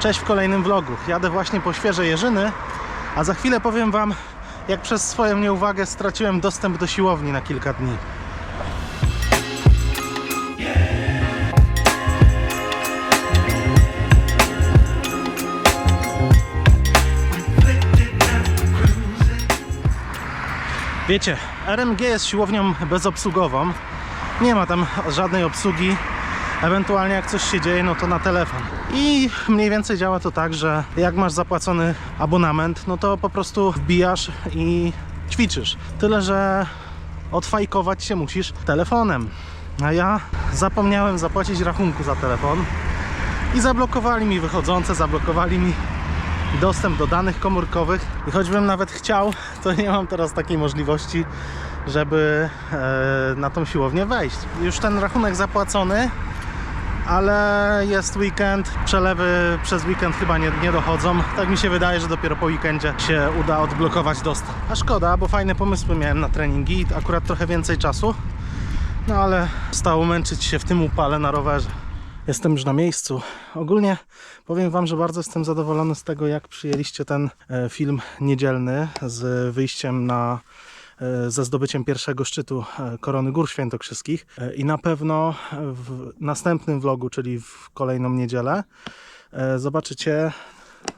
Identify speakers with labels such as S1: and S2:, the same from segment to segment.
S1: Cześć w kolejnym vlogu. Jadę właśnie po świeże jeżyny, a za chwilę powiem Wam, jak przez swoją nieuwagę straciłem dostęp do siłowni na kilka dni. Wiecie, RMG jest siłownią bezobsługową. Nie ma tam żadnej obsługi. Ewentualnie jak coś się dzieje, no to na telefon. I mniej więcej działa to tak, że jak masz zapłacony abonament, no to po prostu wbijasz i ćwiczysz. Tyle, że odfajkować się musisz telefonem. A ja zapomniałem zapłacić rachunku za telefon i zablokowali mi wychodzące, zablokowali mi dostęp do danych komórkowych i choćbym nawet chciał, to nie mam teraz takiej możliwości, żeby e, na tą siłownię wejść. Już ten rachunek zapłacony, ale jest weekend, przelewy przez weekend chyba nie, nie dochodzą. Tak mi się wydaje, że dopiero po weekendzie się uda odblokować dostęp. A szkoda, bo fajne pomysły miałem na treningi, akurat trochę więcej czasu. No ale stało męczyć się w tym upale na rowerze. Jestem już na miejscu. Ogólnie powiem Wam, że bardzo jestem zadowolony z tego, jak przyjęliście ten e, film niedzielny z wyjściem na ze zdobyciem pierwszego szczytu e, Korony Gór Świętokrzyskich E, i na pewno w następnym vlogu, czyli w kolejną niedzielę e, zobaczycie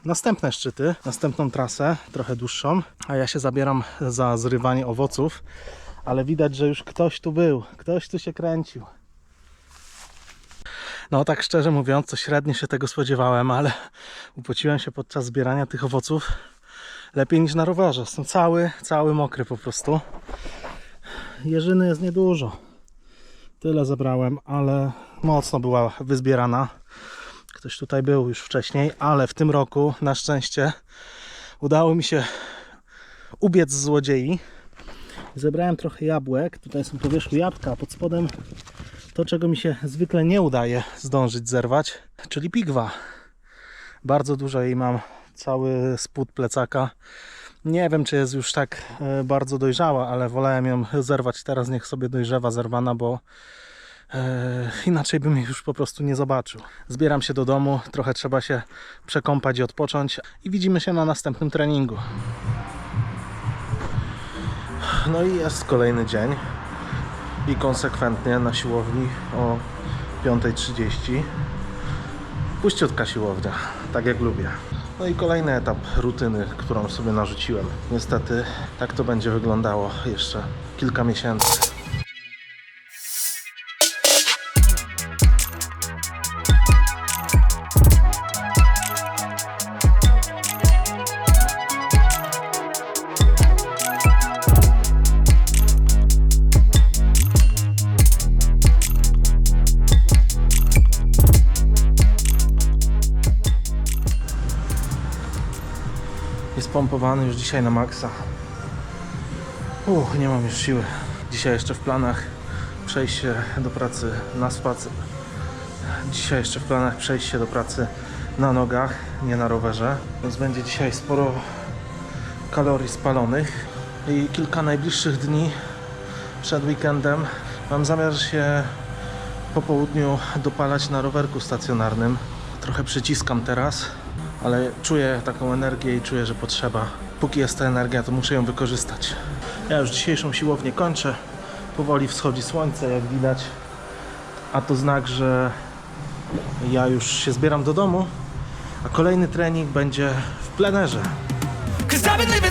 S1: następne szczyty, następną trasę, trochę dłuższą, a ja się zabieram za zrywanie owoców, ale widać, że już ktoś tu był, ktoś tu się kręcił. No tak szczerze mówiąc, to średnio się tego spodziewałem, ale upociłem się podczas zbierania tych owoców lepiej niż na rowerze. Jestem cały, cały mokry po prostu. Jeżyny jest niedużo. Tyle zebrałem, ale mocno była wyzbierana. Ktoś tutaj był już wcześniej, ale w tym roku na szczęście udało mi się ubiec z złodziei. Zebrałem trochę jabłek. Tutaj są po wierzchu jabłka, a pod spodem to, czego mi się zwykle nie udaje zdążyć zerwać, czyli pigwa. Bardzo dużo jej mam, cały spód plecaka. Nie wiem, czy jest już tak e, bardzo dojrzała, ale wolałem ją zerwać teraz, niech sobie dojrzewa zerwana, bo e, inaczej bym jej już po prostu nie zobaczył. Zbieram się do domu, trochę trzeba się przekąpać i odpocząć i widzimy się na następnym treningu. No i jest kolejny dzień i konsekwentnie na siłowni o 5.30. Puściutka siłownia, tak jak lubię. No i kolejny etap rutyny, którą sobie narzuciłem. Niestety tak to będzie wyglądało jeszcze kilka miesięcy. Jest pompowany już dzisiaj na maksa. Uch, nie mam już siły. Dzisiaj jeszcze w planach przejście do pracy na spacer. Dzisiaj jeszcze w planach przejście do pracy na nogach, nie na rowerze. Więc będzie dzisiaj sporo kalorii spalonych. I kilka najbliższych dni przed weekendem mam zamiar się po południu dopalać na rowerku stacjonarnym. Trochę przyciskam teraz, ale czuję taką energię i czuję, że potrzeba. Póki jest ta energia, to muszę ją wykorzystać. Ja już dzisiejszą siłownię kończę. Powoli wschodzi słońce, jak widać. A to znak, że ja już się zbieram do domu, a kolejny trening będzie w plenerze.
S2: Cause I've been